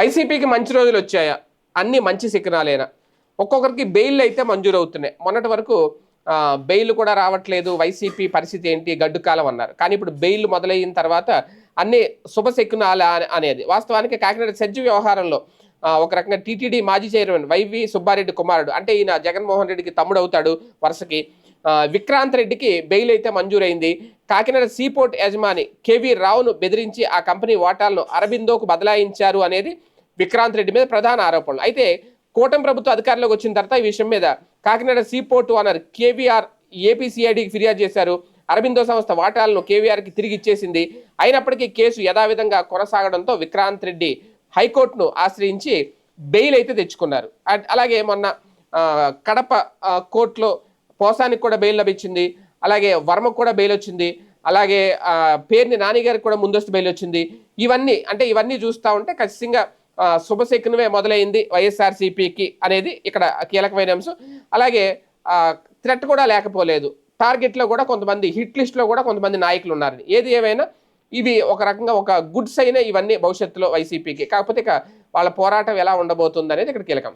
వైసీపీకి మంచి రోజులు వచ్చాయా? అన్ని మంచి శిఖరాలేనా? ఒక్కొక్కరికి బెయిల్ అయితే మంజూరు అవుతున్నాయి మొన్నటి వరకు బెయిల్ కూడా రావట్లేదు. వైసీపీ పరిస్థితి ఏంటి? గడ్డుకాలం అన్నారు. కానీ ఇప్పుడు బెయిల్ మొదలైన తర్వాత అన్ని శుభశకునాల అనేది. వాస్తవానికి కాకినాడ సెజ్జు వ్యవహారంలో ఒక రకంగా టీటీడీ మాజీ చైర్మన్ వైవి సుబ్బారెడ్డి కుమారుడు అంటే ఈయన జగన్మోహన్ రెడ్డికి తమ్ముడు అవుతాడు వరుసకి విక్రాంత్ రెడ్డికి బెయిల్ అయితే మంజూరైంది. కాకినాడ సీపోర్ట్ యజమాని కేవీ రావును బెదిరించి ఆ కంపెనీ వాటాలను అరబిందోకు బదలాయించారు అనేది విక్రాంత్ రెడ్డి మీద ప్రధాన ఆరోపణలు. అయితే కూటమి ప్రభుత్వ అధికారంలోకి వచ్చిన తర్వాత ఈ విషయం మీద కాకినాడ సీపోర్ట్ ఓనర్ కేవీఆర్ ఏపీసీఐడికి ఫిర్యాదు చేశారు. అరబిందో సంస్థ వాటాలను కేవీఆర్కి తిరిగి ఇచ్చేసింది. అయినప్పటికీ కేసు యథావిధంగా కొనసాగడంతో విక్రాంత్ రెడ్డి హైకోర్టును ఆశ్రయించి బెయిల్ అయితే తెచ్చుకున్నారు. అలాగే మొన్న కడప కోర్టులో పోసానికి కూడా బెయిల్ లభించింది. అలాగే వర్మకు కూడా బెయిల్ వచ్చింది. అలాగే పేర్ని నాని గారికి కూడా ముందస్తు బెయిల్ వచ్చింది. ఇవన్నీ అంటే ఇవన్నీ చూస్తూ ఉంటే ఖచ్చితంగా శుభశకునమే మొదలైంది వైఎస్ఆర్సీపీకి అనేది ఇక్కడ కీలకమైన అంశం. అలాగే థ్రెట్ కూడా లేకపోలేదు. టార్గెట్లో కూడా కొంతమంది హిట్ లిస్ట్లో కూడా కొంతమంది నాయకులు ఉన్నారు ఏది ఏమైనా ఇవి ఒక రకంగా ఒక గుడ్స్ అయినా ఇవన్నీ భవిష్యత్తులో వైసీపీకి. కాకపోతే ఇక వాళ్ళ పోరాటం ఎలా ఉండబోతుంది అనేది ఇక్కడ కీలకం.